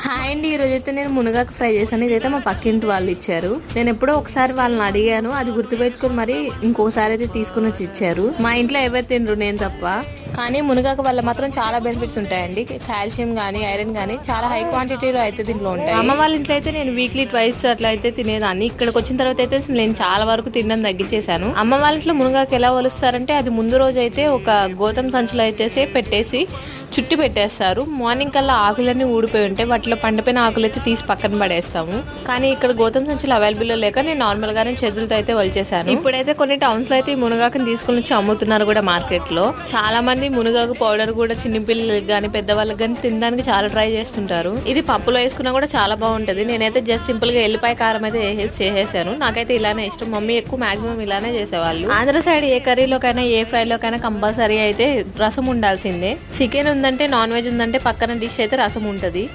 Hi అండి ఈ అయితే నేను మునగాకు ఫ్రై చేశాను. ఇదైతే మా పక్కింటి వాళ్ళు ఇచ్చారు. నేను ఎప్పుడో ఒకసారి వాళ్ళని అడిగాను అది గుర్తుపెట్టుకుని మరి ఇంకోసారి అయితే తీసుకుని వచ్చి ఇచ్చారు. మా ఇంట్లో ఎవరు తినరు నేను తప్ప. కానీ మునగాకు వల్ల మాత్రం చాలా బెనిఫిట్స్ ఉంటాయండి. కాల్షియం కానీ ఐరన్ కానీ చాలా హై క్వాంటిటీలో అయితే దీంట్లో ఉంటాయి. అమ్మ వాళ్ళ ఇంట్లో అయితే నేను వీక్లీ ట్వైస్ అట్లా అయితే తినేదాన్ని. ఇక్కడికి వచ్చిన తర్వాత అయితే నేను చాలా వరకు తినడం తగ్గించేశాను. అమ్మ వాళ్ళ ఇంట్లో మునగాకు ఎలా వలుస్తారంటే అది ముందు రోజు అయితే ఒక గోతం సంచులో అయితే పెట్టేసి చుట్టి పెట్టేస్తారు. మార్నింగ్ కల్లా ఆకులన్నీ ఊడిపోయి ఉంటాయి. వాటిలో పండిపోయిన ఆకులు అయితే తీసి పక్కన పడేస్తాము. కానీ ఇక్కడ గోతం సంచులు అవైలబుల్ లేక నేను నార్మల్ గానే చేతులతో అయితే వలిచేసాను ఇప్పుడైతే కొన్ని టౌన్స్లో అయితే ఈ మునగాకుని తీసుకుని వచ్చి అమ్ముతున్నారు కూడా మార్కెట్లో. చాలా మంది మునగాకు పౌడర్ కూడా చిన్న పిల్లలకి కానీ పెద్దవాళ్ళకి కానీ తినడానికి చాలా ట్రై చేస్తుంటారు. ఇది పప్పులో వేసుకున్నా కూడా చాలా బాగుంటది. నేనైతే జస్ట్ సింపుల్గా ఎల్లిపాయ కారం అయితే వేసేసి చేసేసాను. నాకైతే ఇలానే ఇష్టం. మమ్మీ ఎక్కువ మాక్సిమం ఇలానే చేసేవాళ్ళు. ఆంధ్ర సైడ్ ఏ కర్రీలోకైనా ఏ ఫ్రైలోకైనా కంపల్సరీ అయితే రసం ఉండాల్సిందే. చికెన్ ఉందంటే నాన్ వెజ్ ఉందంటే పక్కన డిష్ అయితే రసం ఉంటది.